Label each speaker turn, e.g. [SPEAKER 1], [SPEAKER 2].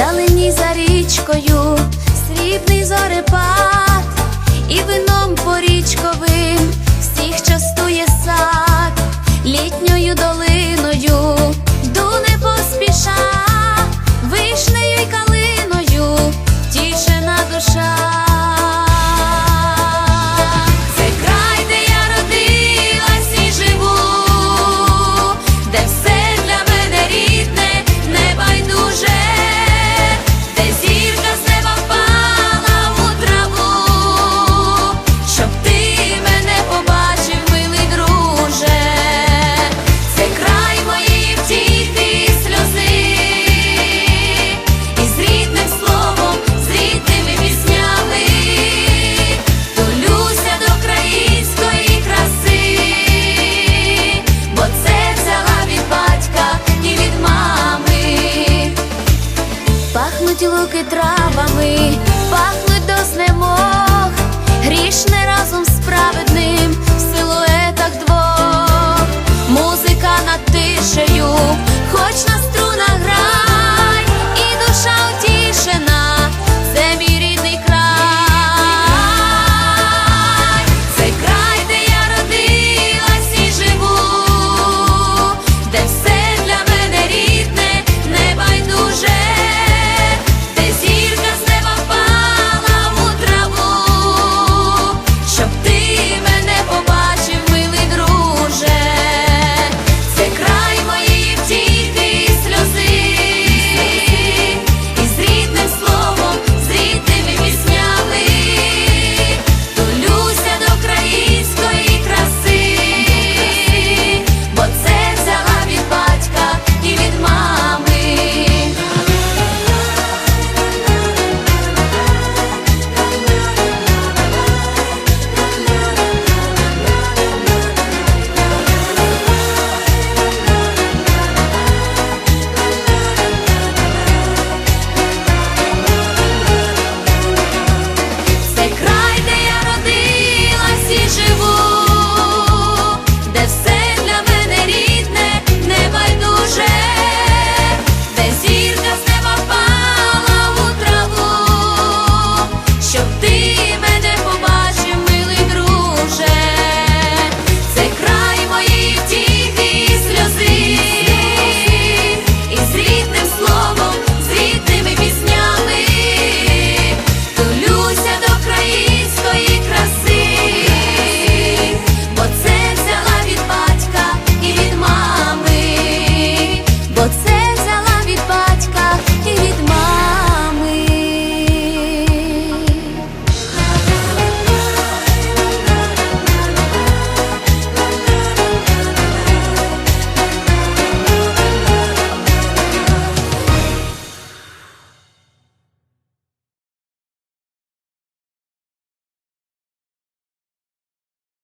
[SPEAKER 1] вдалині за річкою, срібний зорепад, і вином порічковим всіх частує сад, літньою долиною. пахли травами, пахли до знемог, грішне разом з праведним в силуетах двох, музика над тишею, хоч нас.